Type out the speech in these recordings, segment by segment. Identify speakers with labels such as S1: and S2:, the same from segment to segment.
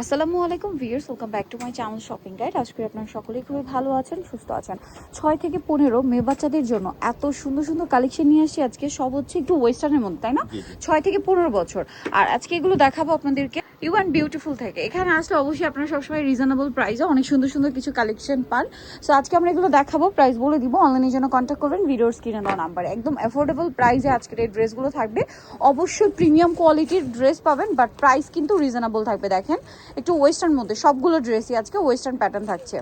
S1: আসসালামু আলাইকুম viewers welcome back to my channel shopping guide. আজকে আপনারা সকলেই খুবই ভালো আছেন সুস্থ আছেন। ছয় থেকে পনেরো মেয়ে বাচ্চাদের জন্য এত সুন্দর সুন্দর কালেকশন নিয়ে আসছি। আজকে সব হচ্ছে একটু ওয়েস্টার্নের মধ্যে তাই না। ছয় থেকে পনেরো বছর। আর আজকে এগুলো দেখাবো আপনাদেরকে। ইউ অ্যান্ড বিউটিফুল থেকে। এখানে আসলে অবশ্যই আপনারা সবসময় রিজনেবল প্রাইসে অনেক সুন্দর সুন্দর কিছু কালেকশন পান। সো আজকে আমরা এগুলো দেখাবো প্রাইস বলে দিব। অনলাইনের জন্য কন্ট্যাক্ট করবেন ভিডিওর স্ক্রিনে দেওয়া নাম্বারে একদম অ্যাফোর্ডেবল প্রাইসে আজকের এই ড্রেসগুলো থাকবে। অবশ্যই প্রিমিয়াম কোয়ালিটির ড্রেস পাবেন বাট প্রাইস কিন্তু রিজনেবল থাকবে। দেখেন, একটু ওয়েস্টার্ন মধ্যে সবগুলো ড্রেসই আজকে ওয়েস্টার্ন প্যাটার্ন থাকছে।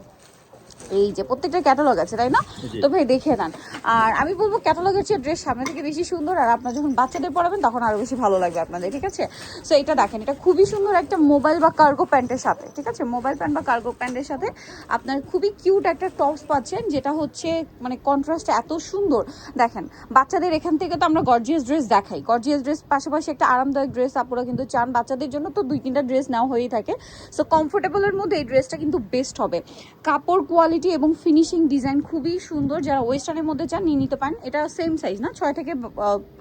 S1: এই যে প্রত্যেকটা ক্যাটালগ আছে তাই না। তো ভাই দেখে নেন। আর আমি বলব ক্যাটালগের চেয়ে ড্রেস সামনে থেকে বেশি সুন্দর আর আপনার যখন বাচ্চাদের পড়াবেন তখন আরও বেশি ভালো লাগবে আপনাদের ঠিক আছে? সো এটা দেখেন এটা খুবই সুন্দর একটা মোবাইল বা কার্গো প্যান্টের সাথে ঠিক আছে? মোবাইল প্যান্ট বা কার্গো প্যান্টের সাথে আপনার খুবই কিউট একটা টপস পাচ্ছেন যেটা হচ্ছে মানে কন্ট্রাস্ট এত সুন্দর। দেখেন বাচ্চাদের এখান থেকে তো আমরা গর্জিয়াস ড্রেস দেখাই। গর্জিয়াস ড্রেস পাশাপাশি একটা আরামদায়ক ড্রেস আপনারা কিন্তু চান। বাচ্চাদের জন্য তো দুই তিনটা ড্রেস নেওয়া হয়েই থাকে। সো কমফোর্টেবলের মধ্যে এই ড্রেসটা কিন্তু বেস্ট হবে। কাপড় কোয়ালিটি এবং ফিনিশিং ডিজাইন খুবই সুন্দর। যারা ওয়েস্টার্নের মধ্যে চান নিয়ে নিতে পারেন। এটা সেম সাইজ না? ছয় থেকে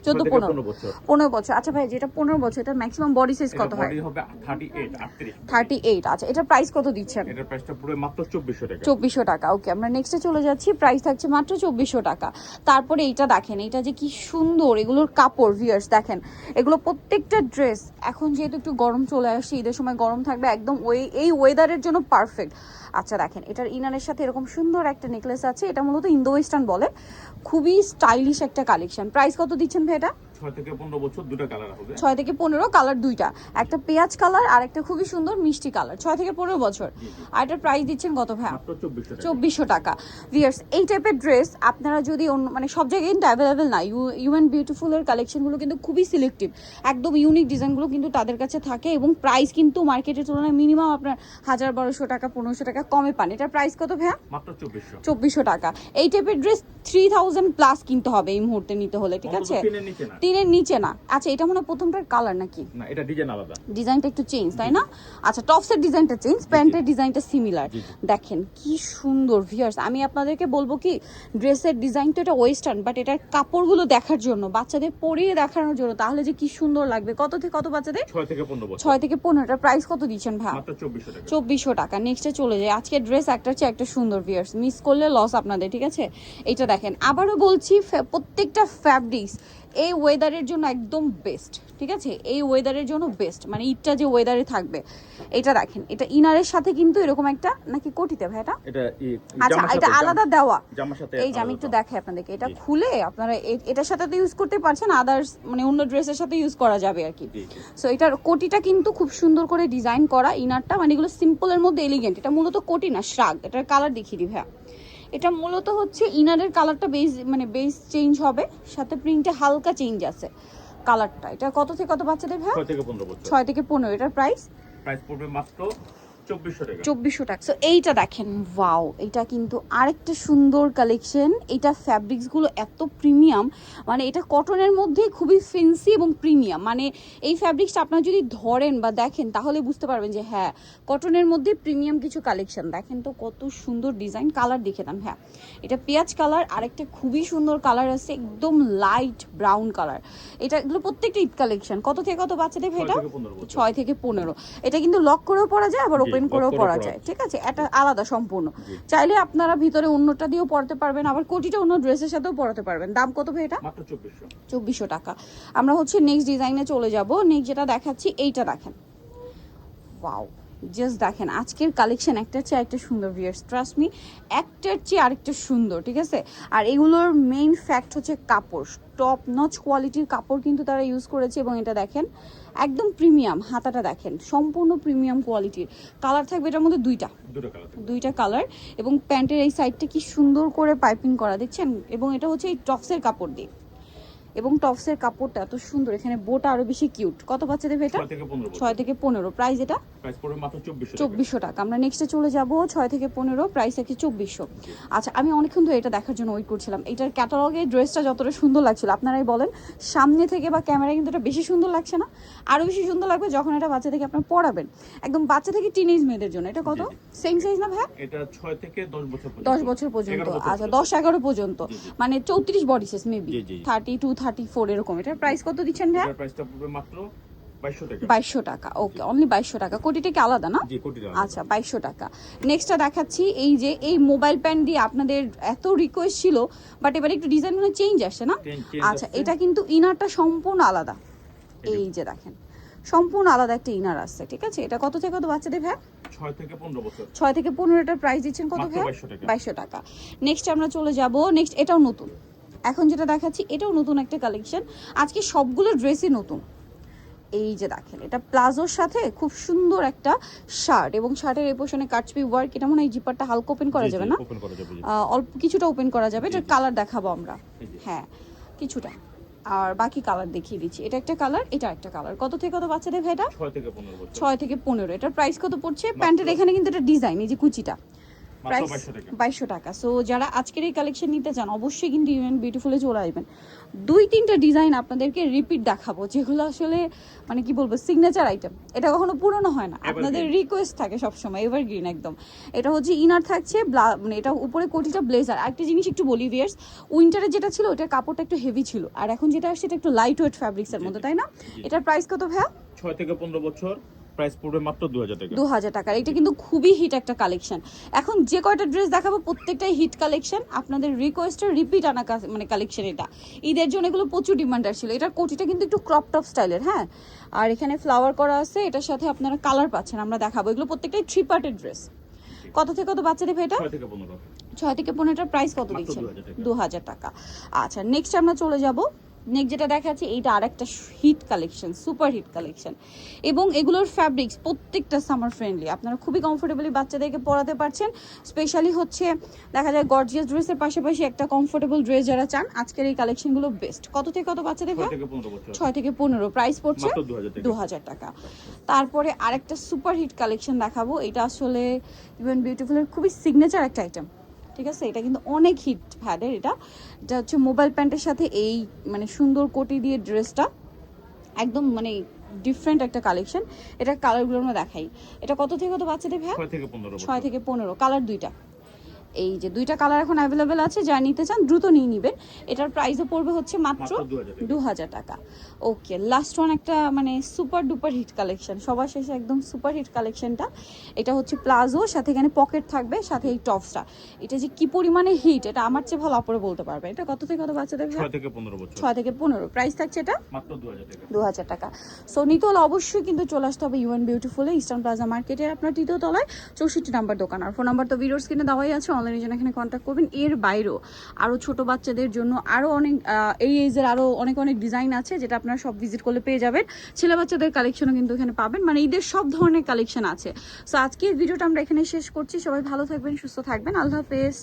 S1: চোদ্দ পনেরো।
S2: পনেরো বছর।
S1: আচ্ছা ভাই যেটা পনেরো বছর এটা ম্যাক্সিমাম বডি সাইজ কত হয়?
S2: body হবে 38 38
S1: থার্টি এইট আচ্ছা এটা প্রাইস কত দিচ্ছেন?
S2: এটার প্রাইসটা পুরো মাত্র 2400 টাকা।
S1: চব্বিশশো টাকা। ওকে আমরা নেক্সটে চলে যাচ্ছি। প্রাইস থাকছে মাত্র চব্বিশশো টাকা। তারপরে এইটা দেখেন এটা যে কি সুন্দর এগুলোর কাপড় ভিয়ার্স দেখেন। এগুলো প্রত্যেকটা ড্রেস এখন যেহেতু একটু গরম চলে আসছে ঈদের সময় গরম থাকবে একদম ওই এই ওয়েদারের জন্য পারফেক্ট আচ্ছা দেখেন এটার ইনারের সাথে এরকম সুন্দর একটা নেকলেস আছে, এটা মূলত ইন্দো ওয়েস্টার্ন বলে। খুবই স্টাইলিশ একটা কালেকশন প্রাইস কত দিচ্ছেন ভাই এটা?
S2: 6 থেকে 15 বছর দুটো কালার হবে।
S1: ছয় থেকে পনেরো কালার দুইটা। একটা পেঁয়াজ কালার আর একটা খুবই সুন্দর মিষ্টি কালার ছয় থেকে পনেরো বছর।
S2: জি, জি।
S1: আর এটার প্রাইস দিচ্ছেন কত ভাই
S2: মাত্র 2400 টাকা।
S1: চব্বিশশো টাকা। ভিয়ার্স এই টাইপের ড্রেস আপনারা যদি মানে সব জায়গায় কিন্তু অ্যাভেলেবেল না। ইউ ইউ অ্যান্ড বিউটিফুলের কালেকশনগুলো কিন্তু খুবই সিলেক্টিভ একদম ইউনিক ডিজাইনগুলো কিন্তু তাদের কাছে থাকে এবং প্রাইস কিন্তু মার্কেটের তুলনায় মিনিমাম আপনার হাজার বারোশো টাকা পনেরোশো টাকা কমে পান। এটার প্রাইস কত ভাইয়া?
S2: মাত্র 2400
S1: চব্বিশশো টাকা। এই টাইপের ড্রেস থ্রি থাউজেন্ড প্লাস কিনতে হবে এই মুহূর্তে নিতে হলে ঠিক আছে?
S2: অন্তত নিচে না।
S1: আচ্ছা এটা মনে হয় প্রথমটার কালার নাকি?
S2: না এটা ডিজাইন আলাদা।
S1: ডিজাইনটা একটু চেঞ্জ তাই না? আচ্ছা টপসের ডিজাইনটা চেঞ্জ প্যান্টের ডিজাইনটা সিমিলার। দেখেন কি সুন্দর ভিয়ার্স আমি আপনাদেরকে বলব কি ড্রেসের ডিজাইন তো এটা ওয়েস্টার্ন বাট এটার কাপড়গুলো দেখার জন্য বাচ্চাদের পরিয়ে দেখানোর জন্য তাহলে যে কি সুন্দর লাগবে। কত থেকে কত বাচ্চাদের?
S2: 6 থেকে 15 বছর।
S1: ছয় থেকে পনেরোটা প্রাইস কত দিচ্ছেন ভাই?
S2: মাত্র 2400 টাকা।
S1: চব্বিশশো টাকা। নেক্সটে চলে যায় আজকে ড্রেস একটা হচ্ছে একটা সুন্দর ভিয়ার্স মিস করলে লস আপনাদের ঠিক আছে? এটা দেখেন। আবারও বলছি প্রত্যেকটা ফ্যাব্রিক্স এই ওয়েদারের জন্য একদম বেস্ট ঠিক আছে? এই ওয়েদারের জন্য বেস্ট মানে ইটটা যে ওয়েদারে থাকবে এটা দেখেন এটা ইনারের সাথে কিন্তু এরকম একটা নাকি কোটিতে ভাই এটা আচ্ছা এটা আলাদা দেওয়া। এই যে আমি একটু দেখাই আপনাদেরকে এটা খুলে আপনারা এটার সাথে তো ইউজ করতে পারছেন আদার্স মানে অন্য ড্রেসের সাথে ইউজ করা যাবে আর কি। সো এটার কোটিটা কিন্তু খুব সুন্দর করে ডিজাইন করা ইনারটা মানে এগুলো সিম্পলের মধ্যে এলিগেন্ট এটা মূলত কোটি না শ্রাগ এটার কালার দেখিয়ে দিই ভাইয়া। এটা মূলত হচ্ছে ইনারের কালারটা বেস মানে বেস চেঞ্জ হবে সাথে প্রিন্টে হালকা চেঞ্জ আছে কালারটা। এটা কত থেকে কত বাচ্চাদের ভাই?
S2: 6 থেকে 15 বছর।
S1: ছয় থেকে পনেরো এটার প্রাইস
S2: প্রাইস পড়বে মাত্র 2400 টাকা
S1: চব্বিশশো টাকা। সো এইটা দেখেন ওয়াও এটা কিন্তু আরেকটা সুন্দর কালেকশন এটা ফ্যাব্রিক্সগুলো এত প্রিমিয়াম মানে এটা কটনের মধ্যে খুবই ফেন্সি এবং প্রিমিয়াম মানে এই ফ্যাব্রিক্সটা আপনারা যদি ধরেন বা দেখেন তাহলে বুঝতে পারবেন যে হ্যাঁ কটনের মধ্যে প্রিমিয়াম কিছু কালেকশন দেখেন তো কত সুন্দর ডিজাইন কালার দেখে দেন হ্যাঁ। এটা পেঁয়াজ কালার আরেকটা খুবই সুন্দর কালার আছে একদম লাইট ব্রাউন কালার এটা এগুলো প্রত্যেকটা ঈদ কালেকশন কত থেকে কত বাচ্চাদের ভাই এটা?
S2: থেকে 15 বছর।
S1: ছয় থেকে পনেরো। এটা কিন্তু লক করেও পরা যায় আবার
S2: জি,
S1: ওপেন করেও
S2: পড়া
S1: পরা যায়। ঠিক আছে? এটা আলাদা সম্পূর্ণ। চাইলে আপনারা ভিতরে অন্যটা দিয়েও পড়তে পারবেন আবার কোটিটা অন্য ড্রেসের সাথেও পরাতে পারবেন। দাম কত ভাই এটা? চব্বিশশো। টাকা। আমরা হচ্ছে নেক্সট ডিজাইনে চলে যাব। নেক্সট যেটা দেখাচ্ছি এইটা দেখেন। ওয়াও জাস্ট দেখেন আজকের কালেকশন একটার চেয়ে একটা সুন্দর ভিয়ার্স ট্রাস্ট মি একটার চেয়ে আরেকটা সুন্দর ঠিক আছে? আর এগুলোর মেইন ফ্যাক্ট হচ্ছে কাপড়। টপ নচ কোয়ালিটির কাপড় কিন্তু তারা ইউজ করেছে এবং এটা দেখেন একদম প্রিমিয়াম হাতাটা দেখেন সম্পূর্ণ প্রিমিয়াম কোয়ালিটির কালার থাকবে এটার মধ্যে দুইটা। দুইটা কালার এবং প্যান্টের এই সাইডটা কি সুন্দর করে পাইপিং করা দেখছেন? এবং এটা হচ্ছে এই টপসের কাপড় দিয়ে। এবং টপসের কাপড়টা এত সুন্দর এখানে বোটা আরও বেশি কিউট কত বাচ্চাদের এটা?
S2: 6 থেকে 15 বছর
S1: ছয় থেকে পনেরো। প্রাইস এটা?
S2: প্রাইস পড়বে মাত্র 2400 টাকা।
S1: চব্বিশশো টাকা। আমরা নেক্সটে চলে যাব ছয় থেকে পনেরো প্রাইস একটি চব্বিশশো। আচ্ছা আমি অনেকক্ষণ ধরে এটা দেখার জন্য ওয়েট করছিলাম। এটার ক্যাটালগে ড্রেসটা যতটা সুন্দর লাগছিল আপনারাই বলেন। সামনে থেকে বা ক্যামেরায় কিন্তু এটা বেশি সুন্দর লাগছে না। আরও বেশি সুন্দর লাগবে যখন এটা বাচ্চা থেকে আপনার পড়াবেন একদম বাচ্চা থেকে টিনেজ মেয়েদের জন্য। এটা কত? সেম সাইজ না ভাইয়া?
S2: এটা 6 থেকে 10 বছর
S1: দশ বছর পর্যন্ত। আচ্ছা দশ এগারো পর্যন্ত। মানে চৌত্রিশ body size maybe. Thirty two thirty four এরকম। এটার প্রাইস কত দিচ্ছেন
S2: প্রাইসটা মাত্র বাইশশো টাকা।
S1: ওকে অনলি বাইশশো টাকা। কোটিটা কি আলাদা না? আচ্ছা বাইশশো টাকা। নেক্সটটা দেখাচ্ছি এই যে এই মোবাইল দিয়ে আপনাদের এত রিকোয়েস্ট ছিল বাট এবার একটু ডিজাইন মানে চেঞ্জ আসছে না? আচ্ছা এটা কিন্তু ইনারটা সম্পূর্ণ আলাদা। এই যে। দেখেন সম্পূর্ণ আলাদা একটা ইনার আসছে ঠিক আছে? এটা কত থেকে কত বাচ্চাদের
S2: ছয় থেকে পনেরো বছর।
S1: ছয় থেকে পনেরোটার প্রাইস দিচ্ছেন কত
S2: মাত্র
S1: ভ্যা
S2: 2200 টাকা।
S1: বাইশশো টাকা। নেক্সট আমরা চলে যাব। নেক্সট এটাও নতুন। এখন যেটা দেখাচ্ছি এটাও নতুন একটা কালেকশন আজকে সবগুলো ড্রেসই নতুন। এই যে দেখেন এটা প্লাজোর সাথে খুব সুন্দর একটা শার্ট এবং শার্টের এই পোশনে কাটছবি ওয়ার্ক এটা মনে হয় জিপারটা হালকা ওপেন করা যাবে না? অল্প কিছুটা ওপেন করা যাবে এটার। কালার দেখাবো আমরা। হ্যাঁ কিছুটা। আর বাকি কালার দেখিয়ে দিচ্ছি। এটা একটা কালার এটা একটা কালার কত থেকে কত বাচ্চাদের ভাই এটা?
S2: ছয় থেকে পনেরো
S1: এটার প্রাইস কত পড়ছে? প্যান্টের এখানে কিন্তু এটা ডিজাইন এই যে কুচিটা। প্রাইস
S2: বাইশশো টাকা।
S1: সো যারা আজকের এই কালেকশন নিতে চান অবশ্যই কিন্তু ইভেন বিউটিফুলে চলে আসবেন। দুই তিনটা ডিজাইন আপনাদেরকে রিপিট দেখাবো যেগুলো আসলে মানে কি বলব সিগনেচার আইটেম এটা কখনো পুরনো হয় না। আপনাদের রিকোয়েস্ট থাকে সবসময় এভার গ্রিন একদম। এটা হচ্ছে ইনার থাকছে মানে এটা উপরে কোটিটা ব্লেজার একটা জিনিস একটু বলি ভিয়ার্স উইন্টারে যেটা ছিল ওটার কাপড়টা একটু হেভি ছিল। আর এখন যেটা আসছে এটা একটু লাইট ওয়েট ফ্যাব্রিক্সের মধ্যে তাই না? এটার প্রাইস কত ভাইয়া?
S2: ছয় থেকে পনেরো বছর। প্রাইস পড়বে মাত্র দু হাজার টাকা।
S1: দু হাজার টাকার এটা কিন্তু খুবই হিট একটা কালেকশন এখন যে কয়টা ড্রেস দেখাবো প্রত্যেকটাই হিট কালেকশন আপনাদের রিকোয়েস্টের রিপিট আনা মানে কালেকশন এটা। ঈদের জন্য এগুলো প্রচুর ডিমান্ড আসছিল। এটার কোটিটা কিন্তু একটু ক্রপ টপ স্টাইলের হ্যাঁ? আর এখানে ফ্লাওয়ার করা আছে এটার সাথে আপনারা কালার পাচ্ছেন। আমরা দেখাবো। এগুলো প্রত্যেকটাই থ্রি পার্টের ড্রেস কত থেকে কত বাচ্চাদের ভাই এটা?
S2: ছয় থেকে
S1: পনেরোটার প্রাইস কত দিচ্ছেন? দু হাজার টাকা। আচ্ছা নেক্সট আমরা চলে যাব। নেক্সট যেটা দেখাচ্ছি এইটা আরেকটা hit collection super hit collection এবং এগুলোর ফ্যাব্রিক্স প্রত্যেকটা সামার ফ্রেন্ডলি আপনারা খুবই কমফোর্টেবলি বাচ্চাদেরকে পরাতে পারছেন। স্পেশালি হচ্ছে দেখা যায় গর্জিয়াস ড্রেসের পাশাপাশি একটা কমফোর্টেবল ড্রেস যারা চান আজকের এই কালেকশনগুলো বেস্ট কত থেকে কত বাচ্চাদের
S2: ছয়? থেকে পনেরো
S1: ছয় থেকে পনেরো। প্রাইস পড়ছে
S2: মাত্র 2000 টাকা।
S1: দু হাজার টাকা। তারপরে আরেকটা সুপার হিট কালেকশন দেখাবো। এটা আসলে ইভেন বিউটিফুলের খুবই সিগনেচার একটা আইটেম ঠিক আছে? এটা কিন্তু অনেক হিট ফ্যাডের এটা। এটা হচ্ছে মোবাইল প্যান্টের সাথে এই মানে সুন্দর কোটি দিয়ে ড্রেসটা একদম মানে ডিফারেন্ট একটা কালেকশন এটা কালারগুলো আমরা দেখাই। এটা কত থেকে কত বাচ্চাদের ভ্যা
S2: ছয় থেকে পনেরো বছর।
S1: ছয় থেকে পনেরো। কালার দুইটা। এই যে দুইটা কালার এখন অ্যাভেলেবেল আছে যা নিতে চান দ্রুত নিয়ে নেবেন। এটার প্রাইসও পড়বে হচ্ছে মাত্র
S2: মাত্র 2000 টাকা।
S1: দু হাজার টাকা। ওকে লাস্ট ওয়ান একটা মানে সুপার ডুপার হিট কালেকশন সবার শেষে একদম সুপার হিট কালেকশনটা এটা হচ্ছে প্লাজো সাথে এখানে পকেট থাকবে সাথে এই টপসটা এটা যে কি পরিমাণে হিট এটা আমার চেয়ে ভালো অপরে বলতে পারবে। এটা কত থেকে কত বাচ্চাদের?
S2: ছয় থেকে পনেরো
S1: ছয় থেকে পনেরো। প্রাইস থাকছে এটা?
S2: মাত্র দু হাজার টাকা।
S1: দু হাজার টাকা। সো নিতে হলে অবশ্যই কিন্তু চলে আসতে হবে ইউএন বিউটিফুলে ইস্টার্ন প্লাজা মার্কেটের আপনার তৃতীয় তলায়। চৌষট্টি নাম্বার দোকান। আর ফোন নাম্বার তো ভিডিওর স্ক্রিনে দেওয়াই আছে অনলাইনে জন্য এখানে কন্ট্যাক্ট করবেন। এর বাইরেও আরও ছোট বাচ্চাদের জন্য আরও অনেক এই এজের আরও অনেক অনেক ডিজাইন আছে যেটা আপনারা সব ভিজিট করলে পেয়ে যাবেন। ছেলে বাচ্চাদের কালেকশনও কিন্তু এখানে পাবেন। মানে ঈদের সব ধরনের কালেকশন আছে। সো আজকের ভিডিওটা আমরা এখানে শেষ করছি। সবাই ভালো থাকবেন, সুস্থ থাকবেন। আল্লাহ হাফেজ।